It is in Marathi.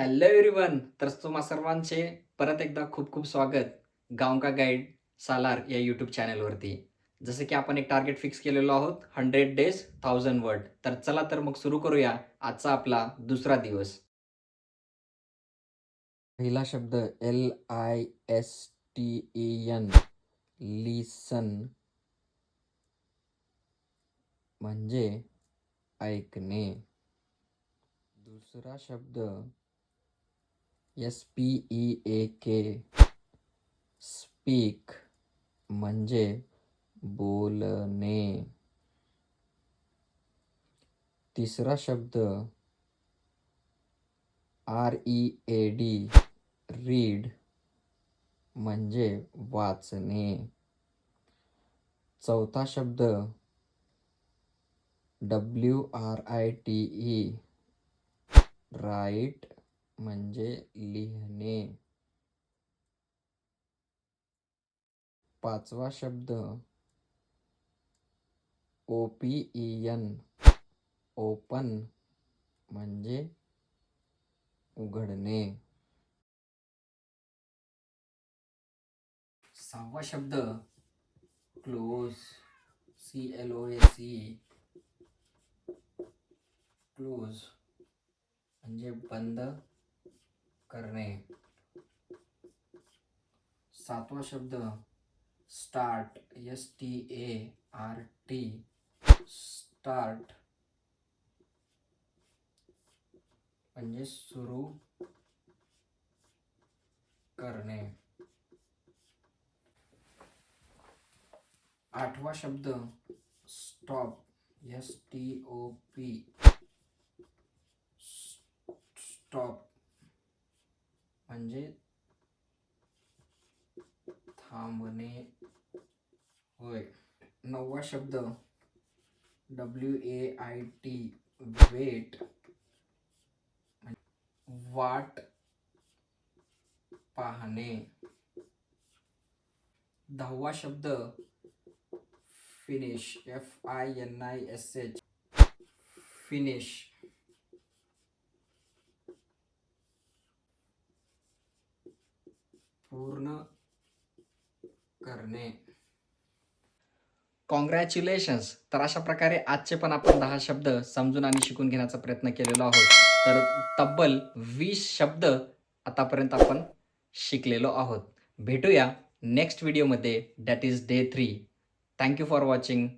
हॅलो एव्हरीवन तर तुम्हा सर्वांचे परत एकदा खूप खूप स्वागत गावका गाईड सालार या यूट्यूब चॅनलवरती जसं की आपण एक टार्गेट फिक्स केलेलो आहोत हंड्रेड डेज थाउजंड वर्ड तर चला तर मग सुरू करूया आजचा आपला दुसरा दिवस. पहिला शब्द L I S T N listen म्हणजे ऐकणे. दुसरा शब्द S P E A K speak म्हणजे बोलणे. तिसरा शब्द R E A D read म्हणजे वाचणे. चौथा शब्द W R I T E write म्हणजे लिहिणे. पाचवा शब्द. O P E N open म्हणजे उघडणे. सहावा शब्द. Close C L O S E close म्हणजे बंद. करणे. सातवा शब्द start S T A R T start सुरू करणे. आठवा शब्द stop S T O P stop म्हणजे थांबणे. होय. नववा शब्द. W A I T wait. वाट पाहणे. दहावा शब्द. Finish. F I N I S H finish. पूर्ण करणे. कॉंग्रॅच्युलेशन्स तर अशा प्रकारे आजचे पण आपण दहा शब्द समजून आणि शिकून घेण्याचा प्रयत्न केलेलो आहोत. तर तब्बल वीस शब्द आतापर्यंत आपण शिकलेलो आहोत. भेटूया नेक्स्ट व्हिडिओमध्ये that is day three thank you for watching